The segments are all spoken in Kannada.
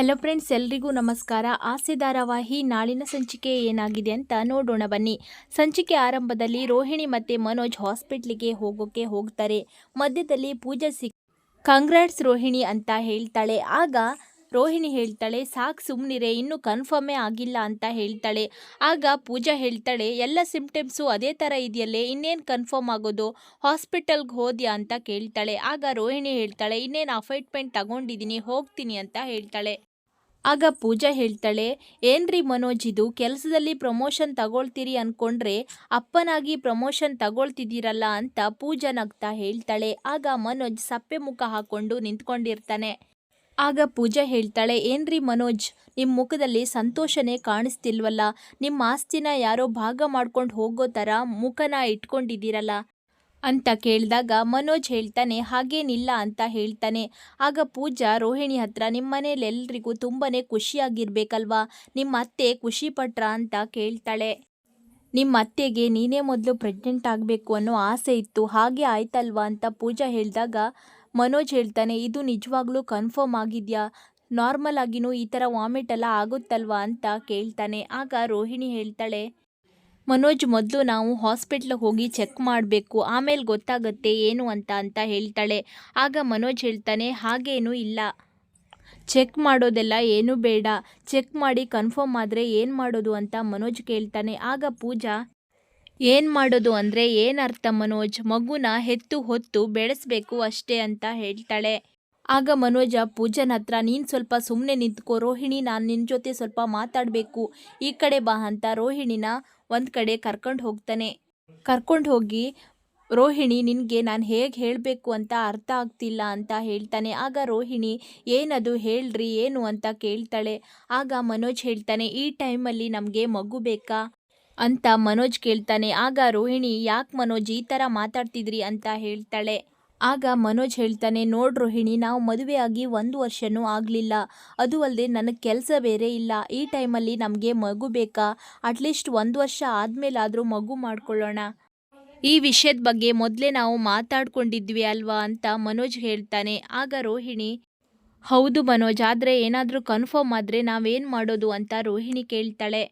ಹೆಲೋ ಫ್ರೆಂಡ್ಸ್ ಎಲ್ರಿಗೂ ನಮಸ್ಕಾರ. ಆಸೆ ಧಾರಾವಾಹಿ ನಾಳಿನ ಸಂಚಿಕೆ ಏನಾಗಿದೆ ಅಂತ ನೋಡೋಣ ಬನ್ನಿ. ಸಂಚಿಕೆ ಆರಂಭದಲ್ಲಿ ರೋಹಿಣಿ ಮತ್ತು ಮನೋಜ್ ಹಾಸ್ಪಿಟ್ಲಿಗೆ ಹೋಗೋಕೆ ಹೋಗ್ತಾರೆ. ಮಧ್ಯದಲ್ಲಿ ಪೂಜಾ ಸಿಕ್ ಕಂಗ್ರಾಟ್ಸ್ ರೋಹಿಣಿ ಅಂತ ಹೇಳ್ತಾಳೆ. ಆಗ ರೋಹಿಣಿ ಹೇಳ್ತಾಳೆ, ಸಾಕು ಸುಮ್ಮನಿರೆ ಇನ್ನೂ ಕನ್ಫರ್ಮೇ ಆಗಿಲ್ಲ ಅಂತ ಹೇಳ್ತಾಳೆ. ಆಗ ಪೂಜಾ ಹೇಳ್ತಾಳೆ, ಎಲ್ಲ ಸಿಂಪ್ಟಮ್ಸು ಅದೇ ಥರ ಇದೆಯಲ್ಲೇ, ಇನ್ನೇನು ಕನ್ಫರ್ಮ್ ಆಗೋದು? ಹಾಸ್ಪಿಟಲ್ಗೆ ಹೋದ್ಯಾ? ಅಂತ ಕೇಳ್ತಾಳೆ. ಆಗ ರೋಹಿಣಿ ಹೇಳ್ತಾಳೆ, ಇನ್ನೇನು ಅಪಾಯಿಂಟ್ಮೆಂಟ್ ತಗೊಂಡಿದ್ದೀನಿ ಹೋಗ್ತೀನಿ ಅಂತ ಹೇಳ್ತಾಳೆ. ಆಗ ಪೂಜಾ ಹೇಳ್ತಾಳೆ, ಏನ್ರಿ ಮನೋಜ್, ಇದು ಕೆಲಸದಲ್ಲಿ ಪ್ರಮೋಷನ್ ತಗೊಳ್ತೀರಿ ಅನ್ಕೊಂಡ್ರೆ ಅಪ್ಪನಾಗಿ ಪ್ರಮೋಷನ್ ತಗೊಳ್ತಿದ್ದೀರಲ್ಲ ಅಂತ ಪೂಜಾ ನಗ್ತಾ ಹೇಳ್ತಾಳೆ. ಆಗ ಮನೋಜ್ ಸಪ್ಪೆ ಮುಖ ಹಾಕೊಂಡು ನಿಂತ್ಕೊಂಡಿರ್ತಾನೆ. ಆಗ ಪೂಜಾ ಹೇಳ್ತಾಳೆ, ಏನ್ರಿ ಮನೋಜ್ ನಿಮ್ಮ ಮುಖದಲ್ಲಿ ಸಂತೋಷನೇ ಕಾಣಿಸ್ತಿಲ್ವಲ್ಲ? ನಿಮ್ಮ ಆಸ್ತಿನ ಯಾರೋ ಭಾಗ ಮಾಡ್ಕೊಂಡು ಹೋಗೋ ಥರ ಮುಖನ ಇಟ್ಕೊಂಡಿದ್ದೀರಲ್ಲ? ಅಂತ ಕೇಳಿದಾಗ ಮನೋಜ್ ಹೇಳ್ತಾನೆ, ಹಾಗೇನಿಲ್ಲ ಅಂತ ಹೇಳ್ತಾನೆ. ಆಗ ಪೂಜಾ, ರೋಹಿಣಿ ಹತ್ರ ನಿಮ್ಮ ಮನೇಲಿ ಎಲ್ರಿಗೂ ತುಂಬಾನೇ ಖುಷಿಯಾಗಿರ್ಬೇಕಲ್ವಾ? ನಿಮ್ಮ ಅತ್ತೆ ಖುಷಿ ಅಂತ ಕೇಳ್ತಾಳೆ. ನಿಮ್ಮ ಅತ್ತೆಗೆ ನೀನೇ ಮೊದಲು ಪ್ರೆಗ್ನೆಂಟ್ ಆಗಬೇಕು ಅನ್ನೋ ಆಸೆ ಇತ್ತು. ಹಾಗೆ ಆಯ್ತಲ್ವಾ? ಅಂತ ಪೂಜಾ ಹೇಳಿದಾಗ ಮನೋಜ್ ಹೇಳ್ತಾನೆ, ಇದು ನಿಜವಾಗ್ಲೂ ಕನ್ಫರ್ಮ್ ಆಗಿದೆಯಾ? ನಾರ್ಮಲ್ ಆಗಿನೂ ಈ ಥರ ವಾಮಿಟ್ ಎಲ್ಲ ಆಗುತ್ತಲ್ವಾ? ಅಂತ ಕೇಳ್ತಾನೆ. ಆಗ ರೋಹಿಣಿ ಹೇಳ್ತಾಳೆ ಮನೋಜ್, ಮೊದಲು ನಾವು ಹಾಸ್ಪಿಟ್ಲಿಗೆ ಹೋಗಿ ಚೆಕ್ ಮಾಡಬೇಕು, ಆಮೇಲೆ ಗೊತ್ತಾಗುತ್ತೆ ಏನು ಅಂತ ಅಂತ ಹೇಳ್ತಾಳೆ. ಆಗ ಮನೋಜ್ ಹೇಳ್ತಾನೆ, ಹಾಗೇನೂ ಇಲ್ಲ. ಚೆಕ್ ಮಾಡೋದೆಲ್ಲ ಏನೂ ಬೇಡ. ಚೆಕ್ ಮಾಡಿ ಕನ್ಫರ್ಮ್ ಆದರೆ ಏನು ಮಾಡೋದು ಅಂತ ಮನೋಜ್ ಕೇಳ್ತಾನೆ. ಆಗ ಪೂಜಾ, ಏನು ಮಾಡೋದು ಅಂದರೆ ಏನರ್ಥ ಮನೋಜ್? ಮಗುನ ಹೆತ್ತು ಹೊತ್ತು ಬೆಳೆಸಬೇಕು ಅಷ್ಟೇ ಅಂತ ಹೇಳ್ತಾಳೆ. ಆಗ ಮನೋಜ, ಪೂಜನ್ ಹತ್ರ, ನೀನು ಸ್ವಲ್ಪ ಸುಮ್ಮನೆ ನಿಂತ್ಕೋ, ರೋಹಿಣಿ ನಾನು ನಿನ್ನ ಜೊತೆ ಸ್ವಲ್ಪ ಮಾತಾಡಬೇಕು. ಈ ಕಡೆ ಬಾ ಅಂತ ರೋಹಿಣಿನ ಒಂದು ಕಡೆ ಕರ್ಕೊಂಡು ಹೋಗ್ತಾನೆ. ಕರ್ಕೊಂಡು ಹೋಗಿ ರೋಹಿಣಿ, ನಿನಗೆ ನಾನು ಹೇಗೆ ಹೇಳಬೇಕು ಅಂತ ಅರ್ಥ ಆಗ್ತಿಲ್ಲ ಅಂತ ಹೇಳ್ತಾನೆ. ಆಗ ರೋಹಿಣಿ, ಏನದು ಹೇಳ್ರಿ, ಏನು ಅಂತ ಕೇಳ್ತಾಳೆ. ಆಗ ಮನೋಜ್ ಹೇಳ್ತಾನೆ, ಈ ಟೈಮಲ್ಲಿ ನಮಗೆ ಮಗು ಬೇಕಾ? ಅಂತ ಮನೋಜ್ ಕೇಳ್ತಾನೆ. ಆಗ ರೋಹಿಣಿ, ಯಾಕೆ ಮನೋಜ್ ಈ ಥರ ಮಾತಾಡ್ತಿದ್ರಿ ಅಂತ ಹೇಳ್ತಾಳೆ. ಆಗ ಮನೋಜ್ ಹೇಳ್ತಾನೆ, ನೋಡ್ ರೋಹಿಣಿ, ನಾವು ಮದುವೆಯಾಗಿ ಒಂದು ವರ್ಷನೂ ಆಗಲಿಲ್ಲ. ಅದು ಅಲ್ಲದೆ ನನಗೆ ಕೆಲಸ ಬೇರೆ ಇಲ್ಲ. ಈ ಟೈಮಲ್ಲಿ ನಮಗೆ ಮಗು ಬೇಕಾ? ಅಟ್ಲೀಸ್ಟ್ ಒಂದು ವರ್ಷ ಆದಮೇಲಾದರೂ ಮಗು ಮಾಡ್ಕೊಳ್ಳೋಣ. ಈ ವಿಷಯದ ಬಗ್ಗೆ ಮೊದಲೇ ನಾವು ಮಾತಾಡ್ಕೊಂಡಿದ್ವಿ ಅಲ್ವಾ? ಅಂತ ಮನೋಜ್ ಹೇಳ್ತಾನೆ. ಆಗ ರೋಹಿಣಿ, ಹೌದು ಮನೋಜ್, ಆದರೆ ಏನಾದರೂ ಕನ್ಫರ್ಮ್ ಆದರೆ ನಾವೇನು ಮಾಡೋದು? ಅಂತ ರೋಹಿಣಿ ಕೇಳ್ತಾಳೆ.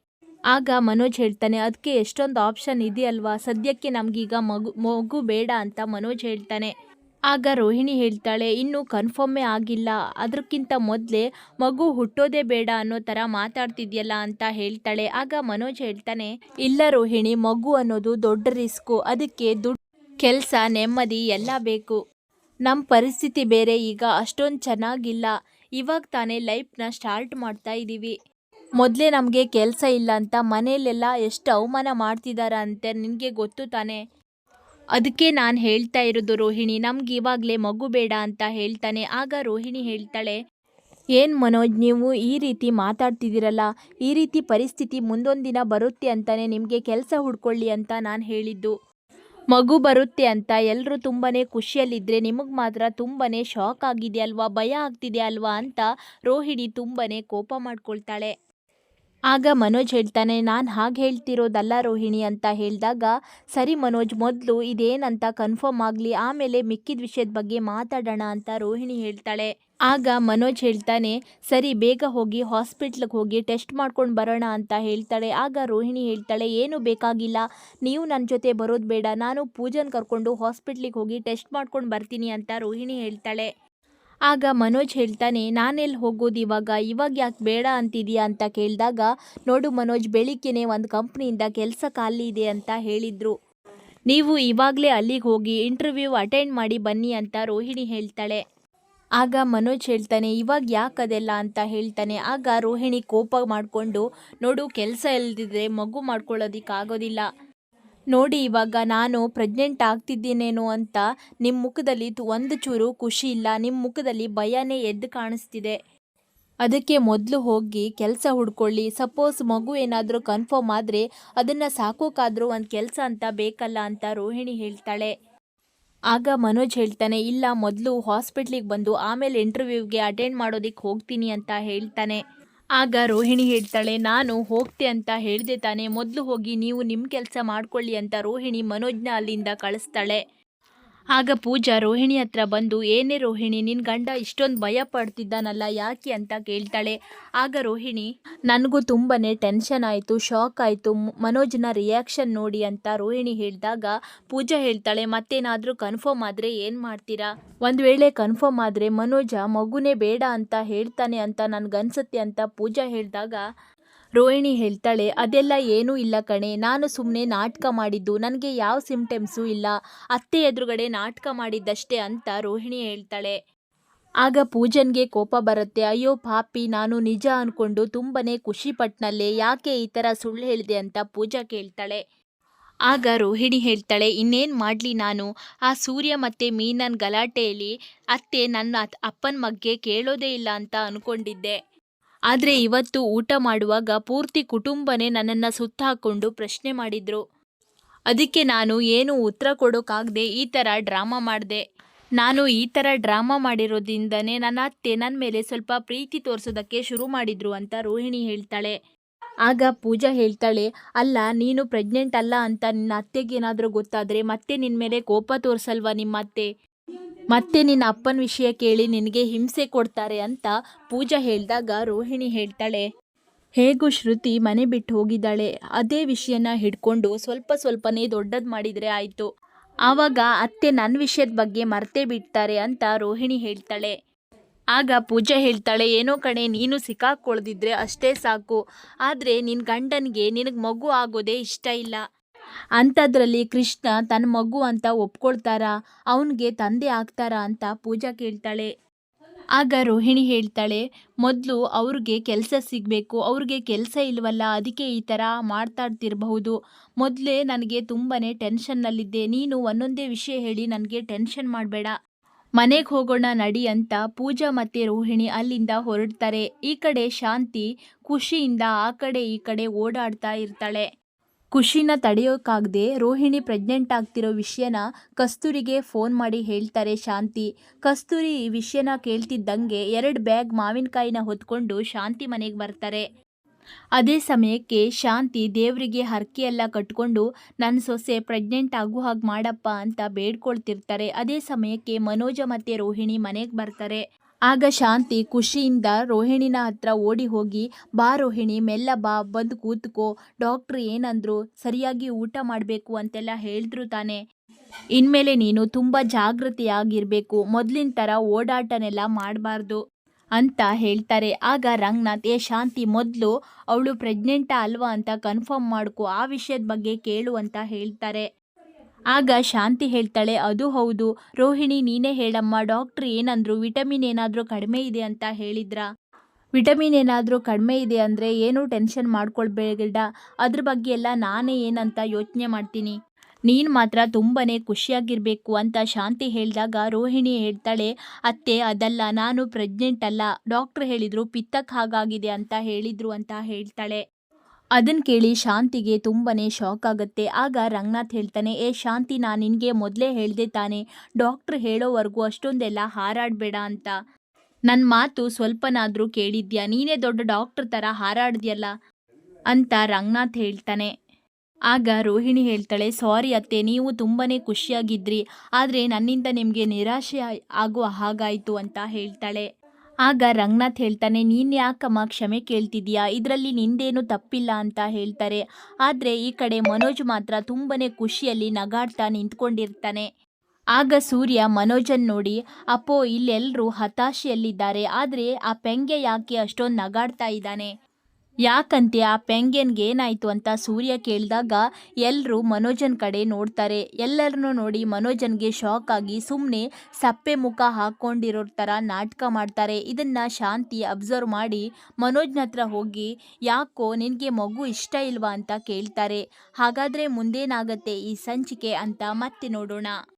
ಆಗ ಮನೋಜ್ ಹೇಳ್ತಾನೆ ಅದಕ್ಕೆ ಎಷ್ಟೊಂದು ಆಪ್ಷನ್ ಇದೆಯಲ್ವಾ? ಸದ್ಯಕ್ಕೆ ನಮಗೀಗ ಮಗು ಮಗು ಬೇಡ ಅಂತ ಮನೋಜ್ ಹೇಳ್ತಾನೆ. ಆಗ ರೋಹಿಣಿ ಹೇಳ್ತಾಳೆ, ಇನ್ನೂ ಕನ್ಫರ್ಮೇ ಆಗಿಲ್ಲ. ಅದಕ್ಕಿಂತ ಮೊದಲೇ ಮಗು ಹುಟ್ಟೋದೇ ಬೇಡ ಅನ್ನೋ ಥರ ಮಾತಾಡ್ತಿದ್ಯಲ್ಲ ಅಂತ ಹೇಳ್ತಾಳೆ. ಆಗ ಮನೋಜ್ ಹೇಳ್ತಾನೆ, ಇಲ್ಲ ರೋಹಿಣಿ, ಮಗು ಅನ್ನೋದು ದೊಡ್ಡ ರಿಸ್ಕು. ಅದಕ್ಕೆ ದುಡ್ಡು, ಕೆಲಸ, ನೆಮ್ಮದಿ ಎಲ್ಲ ಬೇಕು. ನಮ್ಮ ಪರಿಸ್ಥಿತಿ ಬೇರೆ ಈಗ. ಅಷ್ಟೊಂದು ಚೆನ್ನಾಗಿಲ್ಲ. ಇವಾಗ ತಾನೇ ಲೈಫ್ನ ಸ್ಟಾರ್ಟ್ ಮಾಡ್ತಾ ಇದ್ದೀವಿ ಮೊದಲೇ ನಮಗೆ ಕೆಲಸ ಇಲ್ಲ ಅಂತ ಮನೆಯಲ್ಲೆಲ್ಲ ಎಷ್ಟು ಅವಮಾನ ಮಾಡ್ತಿದ್ದಾರೆ ಅಂತ ನಿನಗೆ ಗೊತ್ತು ತಾನೇ? ಅದಕ್ಕೆ ನಾನು ಹೇಳ್ತಾ ಇರೋದು ರೋಹಿಣಿ, ನಮ್ಗೆ ಇವಾಗಲೇ ಮಗು ಬೇಡ ಅಂತ ಹೇಳ್ತಾನೆ. ಆಗ ರೋಹಿಣಿ ಹೇಳ್ತಾಳೆ, ಏನು ಮನೋಜ್, ನೀವು ಈ ರೀತಿ ಮಾತಾಡ್ತಿದ್ದೀರಲ್ಲ, ಈ ರೀತಿ ಪರಿಸ್ಥಿತಿ ಮುಂದೊಂದು ದಿನ ಬರುತ್ತೆ ಅಂತಾನೆ ನಿಮಗೆ ಕೆಲಸ ಹುಡ್ಕೊಳ್ಳಿ ಅಂತ ನಾನು ಹೇಳಿದ್ದು. ಮಗು ಬರುತ್ತೆ ಅಂತ ಎಲ್ಲರೂ ತುಂಬಾ ಖುಷಿಯಲ್ಲಿದ್ದರೆ ನಿಮಗೆ ಮಾತ್ರ ತುಂಬಾ ಶಾಕ್ ಆಗಿದೆ ಅಲ್ವಾ ಭಯ ಆಗ್ತಿದೆ ಅಲ್ವಾ ಅಂತ ರೋಹಿಣಿ ತುಂಬಾ ಕೋಪ ಮಾಡ್ಕೊಳ್ತಾಳೆ. ಆಗ ಮನೋಜ್ ಹೇಳ್ತಾನೆ, ನಾನು ಹಾಗೆ ಹೇಳ್ತಿರೋದಲ್ಲ ರೋಹಿಣಿ ಅಂತ ಹೇಳಿದಾಗ, ಸರಿ ಮನೋಜ್, ಮೊದಲು ಇದೇನಂತ ಕನ್ಫರ್ಮ್ ಆಗಲಿ, ಆಮೇಲೆ ಮಿಕ್ಕಿದ ವಿಷಯದ ಬಗ್ಗೆ ಮಾತಾಡೋಣ ಅಂತ ರೋಹಿಣಿ ಹೇಳ್ತಾಳೆ. ಆಗ ಮನೋಜ್ ಹೇಳ್ತಾನೆ, ಸರಿ, ಬೇಗ ಹೋಗಿ ಹಾಸ್ಪಿಟ್ಲಿಗೆ ಹೋಗಿ ಟೆಸ್ಟ್ ಮಾಡ್ಕೊಂಡು ಬರೋಣ ಅಂತ ಹೇಳ್ತಾಳೆ. ಆಗ ರೋಹಿಣಿ ಹೇಳ್ತಾಳೆ, ಏನು ಬೇಕಾಗಿಲ್ಲ, ನೀವು ನನ್ನ ಜೊತೆ ಬರೋದು ಬೇಡ, ನಾನು ಪೂಜನ್ ಕರ್ಕೊಂಡು ಹಾಸ್ಪಿಟ್ಲಿಗೆ ಹೋಗಿ ಟೆಸ್ಟ್ ಮಾಡ್ಕೊಂಡು ಬರ್ತೀನಿ ಅಂತ ರೋಹಿಣಿ ಹೇಳ್ತಾಳೆ. ಆಗ ಮನೋಜ್ ಹೇಳ್ತಾನೆ ನಾನೆಲ್ಲಿ ಹೋಗೋದು ಇವಾಗ? ಇವಾಗ ಯಾಕೆ ಬೇಡ ಅಂತಿದೀಯಾ ಅಂತ ಕೇಳಿದಾಗ, ನೋಡು ಮನೋಜ್, ಬೆಳಿಗ್ಗೆನೆ ಒಂದು ಕಂಪ್ನಿಯಿಂದ ಕೆಲಸ ಖಾಲಿ ಇದೆ ಅಂತ ಹೇಳಿದರು. ನೀವು ಇವಾಗಲೇ ಅಲ್ಲಿಗೆ ಹೋಗಿ ಇಂಟರ್ವ್ಯೂ ಅಟೆಂಡ್ ಮಾಡಿ ಬನ್ನಿ ಅಂತ ರೋಹಿಣಿ ಹೇಳ್ತಾಳೆ. ಆಗ ಮನೋಜ್ ಹೇಳ್ತಾನೆ, ಇವಾಗ ಯಾಕೆ ಅದೆಲ್ಲ ಅಂತ ಹೇಳ್ತಾನೆ. ಆಗ ರೋಹಿಣಿ ಕೋಪ ಮಾಡಿಕೊಂಡು, ನೋಡು ಕೆಲಸ ಇಲ್ದಿದ್ರೆ ಮಗು ಮಾಡ್ಕೊಳ್ಳೋದಕ್ಕಾಗೋದಿಲ್ಲ. ನೋಡಿ, ಇವಾಗ ನಾನು ಪ್ರೆಗ್ನೆಂಟ್ ಆಗ್ತಿದ್ದೀನೇನೋ ಅಂತ ನಿಮ್ಮ ಮುಖದಲ್ಲಿ ಒಂದು ಚೂರು ಖುಷಿ ಇಲ್ಲ. ನಿಮ್ಮ ಮುಖದಲ್ಲಿ ಭಯನೇ ಎದ್ದು ಕಾಣಿಸ್ತಿದೆ. ಅದಕ್ಕೆ ಮೊದಲು ಹೋಗಿ ಕೆಲಸ ಹುಡ್ಕೊಳ್ಳಿ. ಸಪೋಸ್ ಮಗು ಏನಾದರೂ ಕನ್ಫರ್ಮ್ ಆದರೆ ಅದನ್ನು ಸಾಕೋಕ್ಕಾದರೂ ಒಂದು ಕೆಲಸ ಅಂತ ಬೇಕಲ್ಲ ಅಂತ ರೋಹಿಣಿ ಹೇಳ್ತಾಳೆ. ಆಗ ಮನೋಜ್ ಹೇಳ್ತಾನೆ, ಇಲ್ಲ ಮೊದಲು ಹಾಸ್ಪಿಟ್ಲಿಗೆ ಬಂದು ಆಮೇಲೆ ಇಂಟರ್ವ್ಯೂಗೆ ಅಟೆಂಡ್ ಮಾಡೋದಕ್ಕೆ ಹೋಗ್ತೀನಿ ಅಂತ ಹೇಳ್ತಾನೆ. ಆಗ ರೋಹಿಣಿ ಹೇಳ್ತಾಳೆ, ನಾನು ಹೋಗ್ತೆ ಅಂತ ಹೇಳಿದೆ ತಾನೆ, ಮೊದಲು ಹೋಗಿ ನೀವು ನಿಮ್ಮ ಕೆಲಸ ಮಾಡ್ಕೊಳ್ಳಿ ಅಂತ ರೋಹಿಣಿ ಮನೋಜ್ನ ಅಲ್ಲಿಂದ ಕಳಿಸ್ತಾಳೆ. ಆಗ ಪೂಜಾ ರೋಹಿಣಿ ಹತ್ರ ಬಂದು, ಏನೇ ರೋಹಿಣಿ ನಿನ್ನ ಗಂಡ ಇಷ್ಟೊಂದು ಭಯ ಪಡ್ತಿದ್ದಾನಲ್ಲ ಯಾಕೆ ಅಂತ ಕೇಳ್ತಾಳೆ. ಆಗ ರೋಹಿಣಿ, ನನಗೂ ತುಂಬನೇ ಟೆನ್ಷನ್ ಆಯಿತು, ಶಾಕ್ ಆಯಿತು. ಮನೋಜ್ನ ರಿಯಾಕ್ಷನ್ ನೋಡಿ ಅಂತ ರೋಹಿಣಿ ಹೇಳಿದಾಗ ಪೂಜಾ ಹೇಳ್ತಾಳೆ, ಮತ್ತೇನಾದರೂ ಕನ್ಫರ್ಮ್ ಆದರೆ ಏನು ಮಾಡ್ತೀರಾ? ಒಂದು ವೇಳೆ ಕನ್ಫರ್ಮ್ ಆದರೆ ಮನೋಜ, ಮಗುನೇ ಬೇಡ ಅಂತ ಹೇಳ್ತಾನೆ ಅಂತ ನನಗನ್ಸುತ್ತೆ ಅಂತ ಪೂಜಾ ಹೇಳಿದಾಗ ರೋಹಿಣಿ ಹೇಳ್ತಾಳೆ, ಅದೆಲ್ಲ ಏನೂ ಇಲ್ಲ ಕಣೆ, ನಾನು ಸುಮ್ಮನೆ ನಾಟಕ ಮಾಡಿದ್ದು, ನನಗೆ ಯಾವ ಸಿಮ್ಟಮ್ಸು ಇಲ್ಲ, ಅತ್ತೆ ಎದುರುಗಡೆ ನಾಟಕ ಮಾಡಿದ್ದಷ್ಟೇ ಅಂತ ರೋಹಿಣಿ ಹೇಳ್ತಾಳೆ. ಆಗ ಪೂಜನ್ಗೆ ಕೋಪ ಬರುತ್ತೆ, ಅಯ್ಯೋ ಪಾಪಿ, ನಾನು ನಿಜ ಅಂದ್ಕೊಂಡು ತುಂಬನೇ ಖುಷಿ ಪಟ್ನಲ್ಲೇ ಯಾಕೆ ಈ ಥರ ಸುಳ್ಳು ಹೇಳಿದೆ ಅಂತ ಪೂಜಾ ಕೇಳ್ತಾಳೆ. ಆಗ ರೋಹಿಣಿ ಹೇಳ್ತಾಳೆ, ಇನ್ನೇನು ಮಾಡಲಿ ನಾನು? ಆ ಸೂರ್ಯ ಮತ್ತು ಮೀನನ್ ಗಲಾಟೆಯಲ್ಲಿ ಅತ್ತೆ ನನ್ನ ಅಪ್ಪನ ಮಗ್ಗೆ ಕೇಳೋದೇ ಇಲ್ಲ ಅಂತ ಅಂದ್ಕೊಂಡಿದ್ದೆ ಆದರೆ ಇವತ್ತು ಊಟ ಮಾಡುವಾಗ ಪೂರ್ತಿ ಕುಟುಂಬನೇ ನನ್ನನ್ನು ಸುತ್ತ ಪ್ರಶ್ನೆ ಮಾಡಿದ್ರು. ಅದಕ್ಕೆ ನಾನು ಏನು ಉತ್ತರ ಕೊಡೋಕ್ಕಾಗದೆ ಈ ಥರ ಡ್ರಾಮಾ ಮಾಡಿದೆ. ನಾನು ಈ ಥರ ಡ್ರಾಮಾ ಮಾಡಿರೋದ್ರಿಂದನೇ ನನ್ನ ಅತ್ತೆ ನನ್ನ ಮೇಲೆ ಸ್ವಲ್ಪ ಪ್ರೀತಿ ತೋರಿಸೋದಕ್ಕೆ ಶುರು ಮಾಡಿದ್ರು ಅಂತ ರೋಹಿಣಿ ಹೇಳ್ತಾಳೆ. ಆಗ ಪೂಜಾ ಹೇಳ್ತಾಳೆ, ಅಲ್ಲ, ನೀನು ಪ್ರೆಗ್ನೆಂಟ್ ಅಲ್ಲ ಅಂತ ನಿನ್ನ ಅತ್ತೆಗೇನಾದರೂ ಗೊತ್ತಾದರೆ ಮತ್ತೆ ನಿನ್ನ ಮೇಲೆ ಕೋಪ ತೋರಿಸಲ್ವಾ ನಿಮ್ಮ ಅತ್ತೆ ಮತ್ತೆ ನಿನ್ನ ಅಪ್ಪನ ವಿಷಯ ಕೇಳಿ ನಿನಗೆ ಹಿಂಸೆ ಕೊಡ್ತಾರೆ ಅಂತ ಪೂಜಾ ಹೇಳಿದಾಗ ರೋಹಿಣಿ ಹೇಳ್ತಾಳೆ ಹೇಗೂ ಶ್ರುತಿ ಮನೆ ಬಿಟ್ಟು ಹೋಗಿದ್ದಾಳೆ. ಅದೇ ವಿಷಯನ ಹಿಡ್ಕೊಂಡು ಸ್ವಲ್ಪ ಸ್ವಲ್ಪನೇ ದೊಡ್ಡದು ಮಾಡಿದರೆ ಆಯಿತು. ಆವಾಗ ಅತ್ತೆ ನನ್ನ ವಿಷಯದ ಬಗ್ಗೆ ಮರ್ತೇ ಬಿಡ್ತಾರೆ ಅಂತ ರೋಹಿಣಿ ಹೇಳ್ತಾಳೆ. ಆಗ ಪೂಜಾ ಹೇಳ್ತಾಳೆ, ಏನೋ ಕಣೆ, ನೀನು ಸಿಕ್ಕಾಕೊಳ್ದಿದ್ರೆ ಅಷ್ಟೇ ಸಾಕು. ಆದರೆ ನಿನ್ನ ಗಂಡನಿಗೆ ನಿನಗೆ ಮಗು ಆಗೋದೇ ಇಷ್ಟ ಇಲ್ಲ. ಅಂಥದ್ರಲ್ಲಿ ಕೃಷ್ಣ ತನ್ನ ಮಗು ಅಂತ ಒಪ್ಕೊಳ್ತಾರಾ, ಅವನಿಗೆ ತಂದೆ ಆಗ್ತಾರಾ ಅಂತ ಪೂಜಾ ಕೇಳ್ತಾಳೆ. ಆಗ ರೋಹಿಣಿ ಹೇಳ್ತಾಳೆ, ಮೊದಲು ಅವ್ರಿಗೆ ಕೆಲಸ ಸಿಗಬೇಕು, ಅವ್ರಿಗೆ ಕೆಲಸ ಇಲ್ವಲ್ಲ, ಅದಕ್ಕೆ ಈ ಥರ ಮಾತಾಡ್ತಿರಬಹುದು ಮೊದಲೇ ನನಗೆ ತುಂಬಾ ಟೆನ್ಷನ್ನಲ್ಲಿದ್ದೆ ನೀನು ಒಂದೊಂದೇ ವಿಷಯ ಹೇಳಿ ನನಗೆ ಟೆನ್ಷನ್ ಮಾಡಬೇಡ. ಮನೆಗೆ ಹೋಗೋಣ ನಡಿ ಅಂತ ಪೂಜಾ ಮತ್ತು ರೋಹಿಣಿ ಅಲ್ಲಿಂದ ಹೊರಡ್ತಾರೆ. ಈ ಕಡೆ ಶಾಂತಿ, ಖುಷಿಯಿಂದ ಆ ಕಡೆ ಈ ಕಡೆ ಓಡಾಡ್ತಾ ಇರ್ತಾಳೆ. ಖುಷಿನ ತಡೆಯೋಕ್ಕಾಗದೆ ರೋಹಿಣಿ ಪ್ರೆಗ್ನೆಂಟ್ ಆಗ್ತಿರೋ ವಿಷಯನ ಕಸ್ತೂರಿಗೆ ಫೋನ್ ಮಾಡಿ ಹೇಳ್ತಾರೆ ಶಾಂತಿ. ಕಸ್ತೂರಿ ಈ ವಿಷಯನ ಕೇಳ್ತಿದ್ದಂಗೆ ಎರಡು ಬ್ಯಾಗ್ ಮಾವಿನಕಾಯಿನ ಹೊತ್ಕೊಂಡು ಶಾಂತಿ ಮನೆಗೆ ಬರ್ತಾರೆ. ಅದೇ ಸಮಯಕ್ಕೆ ಶಾಂತಿ ದೇವರಿಗೆ ಹರಕೆಯೆಲ್ಲ ಕಟ್ಕೊಂಡು ನನ್ನ ಸೊಸೆ ಪ್ರೆಗ್ನೆಂಟ್ ಆಗೋ ಹಾಗೆ ಮಾಡಪ್ಪ ಅಂತ ಬೇಡ್ಕೊಳ್ತಿರ್ತಾರೆ. ಅದೇ ಸಮಯಕ್ಕೆ ಮನೋಜ ಮತ್ತು ರೋಹಿಣಿ ಮನೆಗೆ ಬರ್ತಾರೆ. ಆಗ ಶಾಂತಿ ಖುಷಿಯಿಂದ ರೋಹಿಣಿನ ಹತ್ರ ಓಡಿ ಹೋಗಿ, ಬಾ ರೋಹಿಣಿ, ಮೆಲ್ಲ ಬಾ, ಬಂದು ಕೂತ್ಕೋ, ಡಾಕ್ಟ್ರು ಏನಂದ್ರು ಸರಿಯಾಗಿ ಊಟ ಮಾಡಬೇಕು ಅಂತೆಲ್ಲ ಹೇಳಿದ್ರು ತಾನೆ. ಇನ್ಮೇಲೆ ನೀನು ತುಂಬ ಜಾಗೃತಿಯಾಗಿರಬೇಕು, ಮೊದಲಿನ ಥರ ಓಡಾಟನೆಲ್ಲ ಮಾಡಬಾರ್ದು ಅಂತ ಹೇಳ್ತಾರೆ. ಆಗ ರಂಗನಾಥ್, ಏ ಶಾಂತಿ, ಮೊದಲು ಅವಳು ಪ್ರೆಗ್ನೆಂಟಾ ಅಲ್ವಾ ಅಂತ ಕನ್ಫರ್ಮ್ ಮಾಡ್ಕೊ, ಆ ವಿಷಯದ ಬಗ್ಗೆ ಕೇಳು ಅಂತ ಹೇಳ್ತಾರೆ. ಆಗ ಶಾಂತಿ ಹೇಳ್ತಾಳೆ, ಅದು ಹೌದು. ರೋಹಿಣಿ, ನೀನೇ ಹೇಳಮ್ಮ. ಡಾಕ್ಟ್ರ್ ಏನಂದ್ರು, ವಿಟಮಿನ್ ಏನಾದರೂ ಕಡಿಮೆ ಇದೆ ಅಂತ ಹೇಳಿದ್ರಾ? ವಿಟಮಿನ್ ಏನಾದರೂ ಕಡಿಮೆ ಇದೆ ಅಂದರೆ ಏನೂ ಟೆನ್ಷನ್ ಮಾಡ್ಕೊಳ್ಬೇಡ. ಅದ್ರ ಬಗ್ಗೆ ಎಲ್ಲ ನಾನೇ ಏನಂತ ಯೋಚನೆ ಮಾಡ್ತೀನಿ. ನೀನು ಮಾತ್ರ ತುಂಬಾ ಖುಷಿಯಾಗಿರಬೇಕು ಅಂತ ಶಾಂತಿ ಹೇಳಿದಾಗ ರೋಹಿಣಿ ಹೇಳ್ತಾಳೆ, ಅತ್ತೆ, ಅದಲ್ಲ. ನಾನು ಪ್ರೆಗ್ನೆಂಟ್ ಅಲ್ಲ. ಡಾಕ್ಟ್ರ್ ಹೇಳಿದರು ಪಿತ್ತಕ್ಕೆ ಹಾಗಾಗಿದೆ ಅಂತ ಹೇಳಿದರು ಅಂತ ಹೇಳ್ತಾಳೆ. ಅದನ್ನು ಕೇಳಿ ಶಾಂತಿಗೆ ತುಂಬಾ ಶಾಕ್ ಆಗುತ್ತೆ. ಆಗ ರಂಗನಾಥ್ ಹೇಳ್ತಾನೆ, ಏ ಶಾಂತಿ, ನಾನು ನಿನಗೆ ಮೊದಲೇ ಹೇಳಿದೆ ತಾನೆ. ಡಾಕ್ಟ್ರ್ ಹೇಳೋವರೆಗೂ ಅಷ್ಟೊಂದೆಲ್ಲ ಹಾರಾಡಬೇಡ ಅಂತ. ನನ್ನ ಮಾತು ಸ್ವಲ್ಪನಾದರೂ ಕೇಳಿದ್ಯಾ? ನೀನೇ ದೊಡ್ಡ ಡಾಕ್ಟ್ರ್ ಥರ ಹಾರಾಡ್ದ್ಯಲ್ಲ? ಅಂತ ರಂಗನಾಥ್ ಹೇಳ್ತಾನೆ. ಆಗ ರೋಹಿಣಿ ಹೇಳ್ತಾಳೆ ಸಾರಿ ಅತ್ತೆ, ನೀವು ತುಂಬಾ ಖುಷಿಯಾಗಿದ್ರಿ. ಆದರೆ ನನ್ನಿಂದ ನಿಮಗೆ ನಿರಾಶೆ ಆಗುವ ಹಾಗಾಯಿತು ಅಂತ ಹೇಳ್ತಾಳೆ. ಆಗ ರಂಗನಾಥ್ ಹೇಳ್ತಾನೆ, ನೀನು ಯಾಕಮ್ಮ ಕ್ಷಮೆ ಕೇಳ್ತಿದ್ಯಾ ಇದರಲ್ಲಿ ನಿಂದೇನು ತಪ್ಪಿಲ್ಲ ಅಂತ ಹೇಳ್ತಾರೆ. ಆದರೆ ಈ ಕಡೆ ಮನೋಜ್ ಮಾತ್ರ ತುಂಬನೇ ಖುಷಿಯಲ್ಲಿ ನಗಾಡ್ತಾ ನಿಂತ್ಕೊಂಡಿರ್ತಾನೆ. ಆಗ ಸೂರ್ಯ ಮನೋಜನ್ ನೋಡಿ, ಅಪ್ಪೋ ಇಲ್ಲೆಲ್ಲರೂ ಹತಾಶೆಯಲ್ಲಿದ್ದಾರೆ. ಆದರೆ ಆ ಪೆಂಗೆ ಯಾಕೆ ಅಷ್ಟೊಂದು ನಗಾಡ್ತಾ ಇದ್ದಾನೆ? ಯಾಕಂತೆ ಆ ಪೆಂಗೆನ್ಗೆ ಏನಾಯಿತು ಅಂತ ಸೂರ್ಯ ಕೇಳಿದಾಗ ಎಲ್ಲರೂ ಮನೋಜನ್ ಕಡೆ ನೋಡ್ತಾರೆ. ಎಲ್ಲರನ್ನೂ ನೋಡಿ ಮನೋಜನ್ಗೆ ಶಾಕ್ ಆಗಿ ಸುಮ್ಮನೆ ಸಪ್ಪೆ ಮುಖ ಹಾಕ್ಕೊಂಡಿರೋ ಥರ ನಾಟಕ ಮಾಡ್ತಾರೆ. ಇದನ್ನು ಶಾಂತಿ ಅಬ್ಸರ್ವ್ ಮಾಡಿ ಮನೋಜ್ನ ಹತ್ರ ಹೋಗಿ, ಯಾಕೋ ನಿನಗೆ ಮಗು ಇಷ್ಟ ಇಲ್ವಾ? ಅಂತ ಕೇಳ್ತಾರೆ. ಹಾಗಾದರೆ ಮುಂದೇನಾಗತ್ತೆ ಈ ಸಂಚಿಕೆ ಅಂತ ಮತ್ತೆ ನೋಡೋಣ.